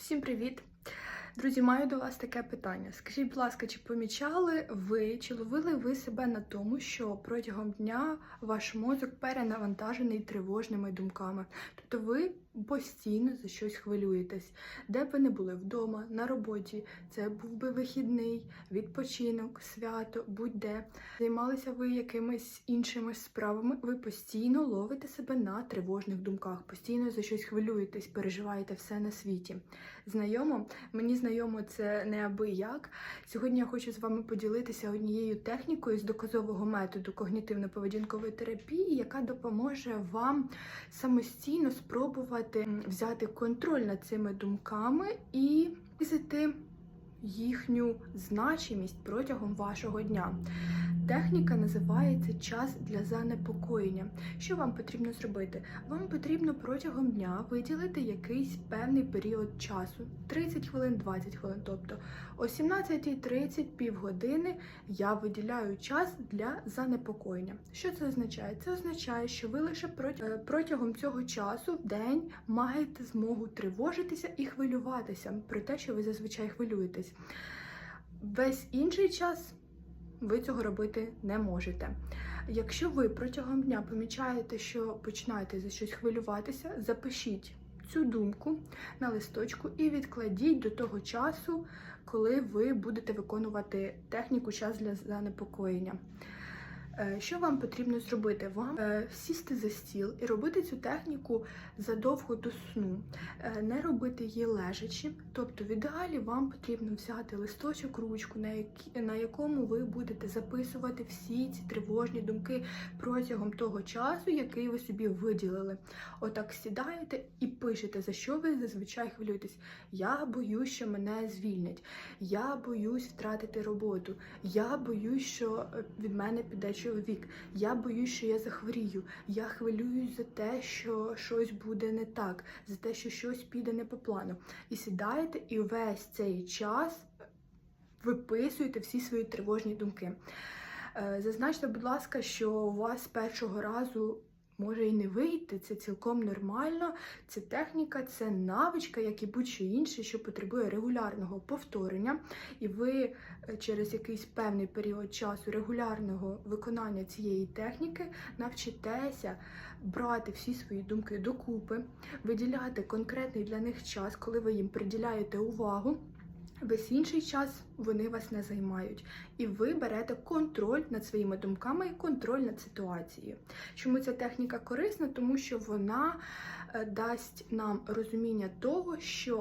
Всім привіт! Друзі, маю до вас таке питання. Скажіть, будь ласка, чи помічали ви, чи ловили ви себе на тому, що протягом дня ваш мозок перенавантажений тривожними думками? Тобто ви постійно за щось хвилюєтесь, де б ви не були вдома, на роботі, це був би вихідний, відпочинок, свято, будь-де. Займалися ви якимись іншими справами, ви постійно ловите себе на тривожних думках, постійно за щось хвилюєтесь, переживаєте все на світі. Знайомо, мені знайомо це неабияк. Сьогодні я хочу з вами поділитися однією технікою з доказового методу когнітивно-поведінкової терапії, яка допоможе вам самостійно спробувати взяти контроль над цими думками і їхню значимість протягом вашого дня. Техніка називається час для занепокоєння. Що вам потрібно зробити? Вам потрібно протягом дня виділити якийсь певний період часу 30 хвилин, 20 хвилин. Тобто о 17.30 півгодини я виділяю час для занепокоєння. Що це означає? Це означає, що ви лише е, протягом цього часу в день маєте змогу тривожитися і хвилюватися про те, що ви зазвичай хвилюєтесь. Весь інший час ви цього робити не можете. Якщо ви протягом дня помічаєте, що починаєте за щось хвилюватися, запишіть цю думку на листочку і відкладіть до того часу, коли ви будете виконувати техніку час для занепокоєння. Е, Що вам потрібно зробити? Вам е, сісти за стіл і робити цю техніку задовго до сну, Е, не робити її лежачи. Тобто, в ідеалі вам потрібно взяти листочок, ручку, на, якому ви будете записувати всі ці тривожні думки протягом того часу, який ви собі виділили. Отак сідаєте і пишете, за що ви зазвичай хвилюєтесь. Я боюсь, що мене звільнять. Я боюсь втратити роботу. Я боюсь, що від мене піде чоловік. Я боюсь, що я захворію. Я хвилююсь за те, що щось буде не так, за те, що щось піде не по плану. І сідаєте, і весь цей час виписуєте всі свої тривожні думки. Е, Зазначте, будь ласка, що у вас першого разу може і не вийти, це цілком нормально. Це техніка, це навичка, як і будь-що інше, що потребує регулярного повторення, і ви е, через якийсь певний період часу регулярного виконання цієї техніки навчитеся брати всі свої думки докупи, виділяти конкретний для них час, коли ви їм приділяєте увагу. Весь інший час вони вас не займають, і ви берете контроль над своїми думками і контроль над ситуацією. Чому ця техніка корисна? Тому що вона е, дасть нам розуміння того, що